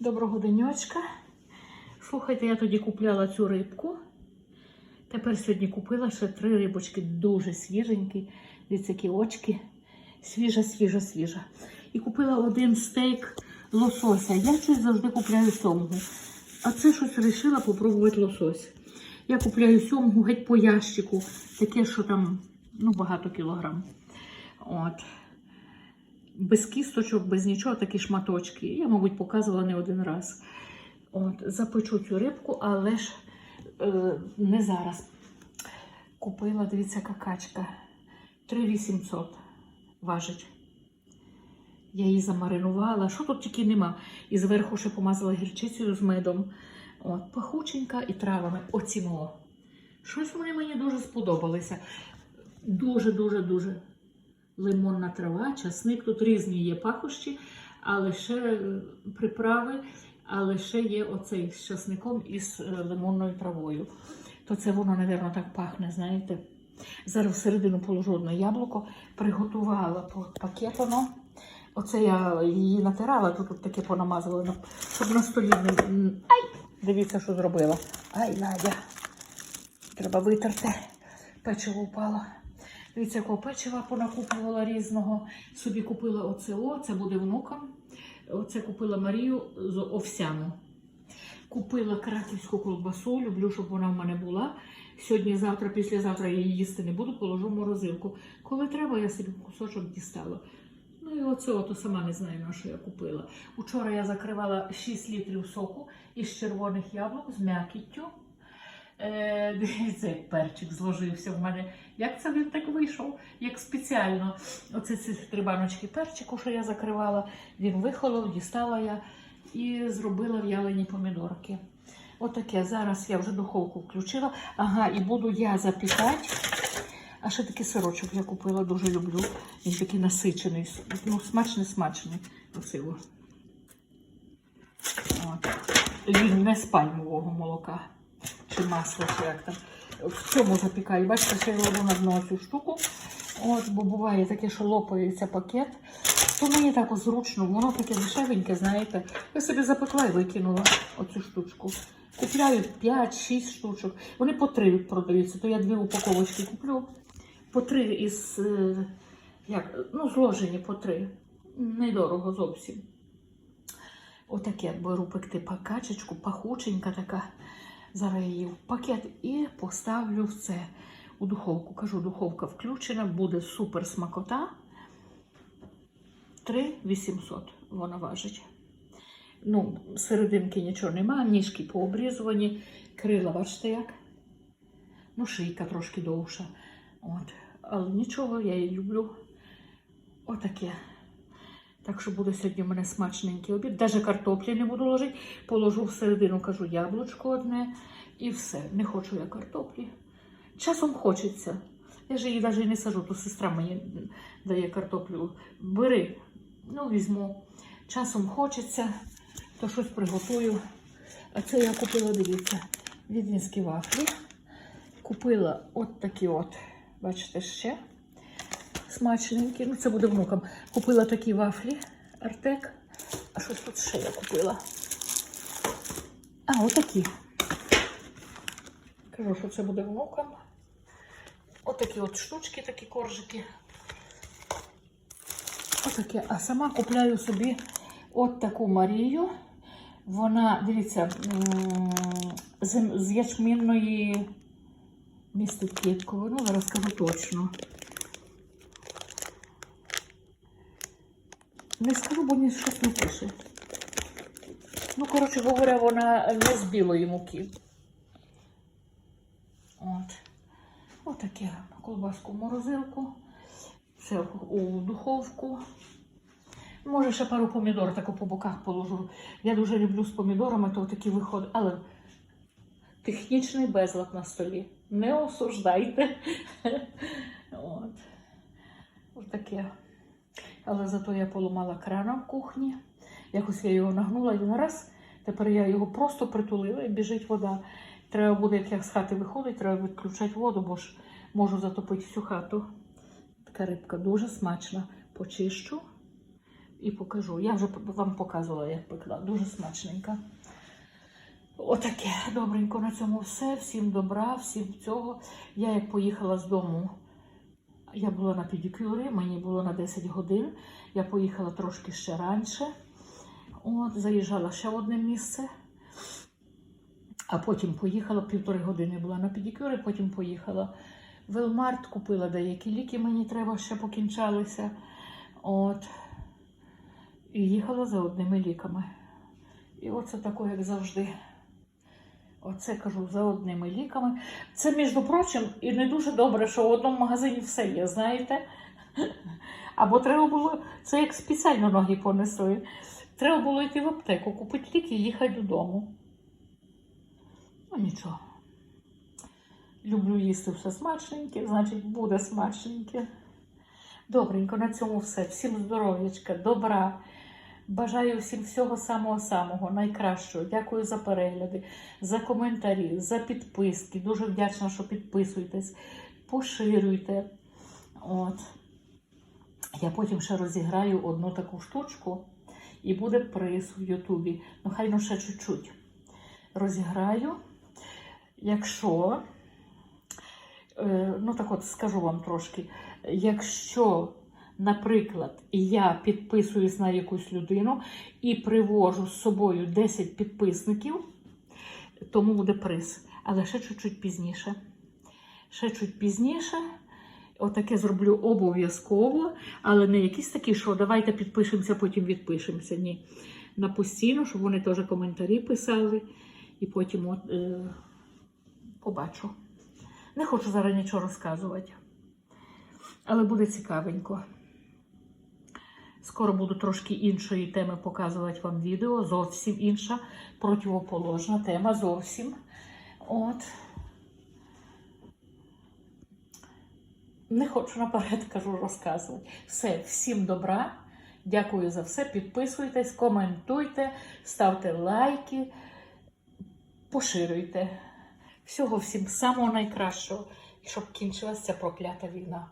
Доброго денечка. Слухайте, я тоді купляла цю рибку. Тепер сьогодні купила ще три рибочки, дуже свіженькі. Дивіться, які очки. Свіжа, свіжа, свіжа. І купила один стейк лосося. Я щось завжди купляю сьомгу. А це щось вирішила попробувати лосось. Я купляю сьомгу геть по ящику. Таке, що там ну, багато кілограм. От без кісточок, без нічого, такі шматочки. Я, мабуть, показувала не один раз. От, запечу цю рибку, але ж е, не зараз. Купила, дивіться, какачка. 3800 важить. Я її замаринувала. Що тут тільки нема? І зверху ще помазала гірчицею з медом. От, пахученька і травами. Оцімо. Щось вони мені дуже сподобалися. Дуже-дуже-дуже лимонна трава, часник. Тут різні є пахощі, але ще е, приправи, але ще є оцей з часником і з е, лимонною травою. То це воно, мабуть, так пахне, знаєте. Зараз всередину положу одне яблуко, приготувала пакетоно. Оце я її натирала, тут, таке понамазувала, щоб на столі не. Ай! Дивіться, що зробила. Ай, Надя. Треба витерти. Печиво впало. Дивіться, якого печива понакуплювала різного. Собі купила оце о, це буде внукам. Оце купила Марію з овсяну. Купила краківську колбасу, люблю, щоб вона в мене була. Сьогодні, завтра, післязавтра я її їсти не буду, положу в морозилку. Коли треба, я собі кусочок дістала. Ну і оце ото сама не знаю, на що я купила. Учора я закривала 6 літрів соку із червоних яблук з м'якіттю. Е, дивіться, як перчик зложився в мене. Як це він так вийшов? Як спеціально. Оце ці три баночки перчику, що я закривала, він вихолов, дістала я і зробила в'ялені помідорки. Отаке. Зараз я вже духовку включила. Ага, і буду я запікати. А ще такий сирочок я купила, дуже люблю. Він такий насичений, ну, смачний, смачний. От. Він не з пальмового молока чи масло, чи як там. В цьому запікаю. Бачите, ще я кладу на дно цю штуку. От, бо буває таке, що лопається пакет. То мені так зручно, воно таке дешевеньке, знаєте. Я собі запекла і викинула оцю штучку. Купляю 5-6 штучок. Вони по 3 продаються, то я дві упаковочки куплю. По 3 із, е, як, ну, зложені по 3. Недорого зовсім. Отаке беру пекти пакачечку, пахученька така. Зараз її в пакет і поставлю в це у духовку. Кажу, духовка включена, буде супер смакота. 3800 вона важить. Ну, серединки нічого нема, ніжки пообрізувані, крила, бачите як? Ну, шийка трошки довша. От. Але нічого, я її люблю. Отаке. Так що буде сьогодні у мене смачненький обід. Навіть картоплі не буду ложити. Положу всередину, кажу, яблучко одне і все. Не хочу я картоплі. Часом хочеться. Я ж її навіть не сажу, то сестра мені дає картоплю. Бери, ну візьму. Часом хочеться, то щось приготую. А це я купила, дивіться, відмінські вафлі. Купила от такі от, бачите, ще смачненькі. Ну, це буде внукам. Купила такі вафлі Артек. А що тут ще я купила? А, отакі. Кажу, що це буде внукам. Отакі от штучки, такі коржики. Отаке. А сама купляю собі от таку Марію. Вона, дивіться, з, ячмінної містить кліткову. Ну, зараз скажу точно. Не скажу, бо ні щось не пише. Ну, коротше говоря, вона не з білої муки. От. Отаке колбаску в морозилку. Це у духовку. Може, ще пару помідор таку по боках положу. Я дуже люблю з помідорами, то такі виходить. Але технічний безлад на столі. Не осуждайте. От. Ось таке. Але зато я поламала крана в кухні. Якось я його нагнула і раз. Тепер я його просто притулила і біжить вода. Треба буде, як я з хати виходить, треба відключати воду, бо ж можу затопити всю хату. Така рибка дуже смачна. Почищу, і покажу. Я вже вам показувала, як пекла. Дуже смачненька. Отаке добренько на цьому все. Всім добра, всім цього. Я як поїхала з дому, я була на педикюрі, мені було на 10 годин. Я поїхала трошки ще раніше. От, заїжджала ще в одне місце. А потім поїхала півтори години була на педикюрі, потім поїхала в Велмарт, купила деякі ліки, мені треба ще покінчалися. От. І їхала за одними ліками. І оце таке, як завжди. Оце кажу за одними ліками. Це, між прочим, і не дуже добре, що в одному магазині все є, знаєте? Або треба було, це як спеціально ноги понесли. Треба було йти в аптеку, купити ліки і їхати додому. Ну нічого. Люблю їсти все смачненьке, значить буде смачненьке. Добренько, на цьому все. Всім здоров'ячка, добра. Бажаю всім всього самого-самого, найкращого. Дякую за перегляди, за коментарі, за підписки. Дуже вдячна, що підписуєтесь, поширюйте. От. Я потім ще розіграю одну таку штучку і буде приз в Ютубі. Ну, хай ну ще чуть-чуть. Розіграю. Якщо, е, ну так от скажу вам трошки, якщо, наприклад, я підписуюсь на якусь людину і привожу з собою 10 підписників, тому буде приз. Але ще чуть-чуть пізніше. Ще чуть пізніше. Отаке зроблю обов'язково, але не якісь такі, що давайте підпишемося, потім відпишемося. Ні. На постійно, щоб вони теж коментарі писали, і потім от, е, побачу. Не хочу зараз нічого розказувати, але буде цікавенько. Скоро буду трошки іншої теми показувати вам відео. Зовсім інша, противоположна тема зовсім. От. Не хочу наперед кажу розказувати. Все, всім добра. Дякую за все. Підписуйтесь, коментуйте, ставте лайки, поширюйте. Всього всім самого найкращого, щоб кінчилася ця проклята війна.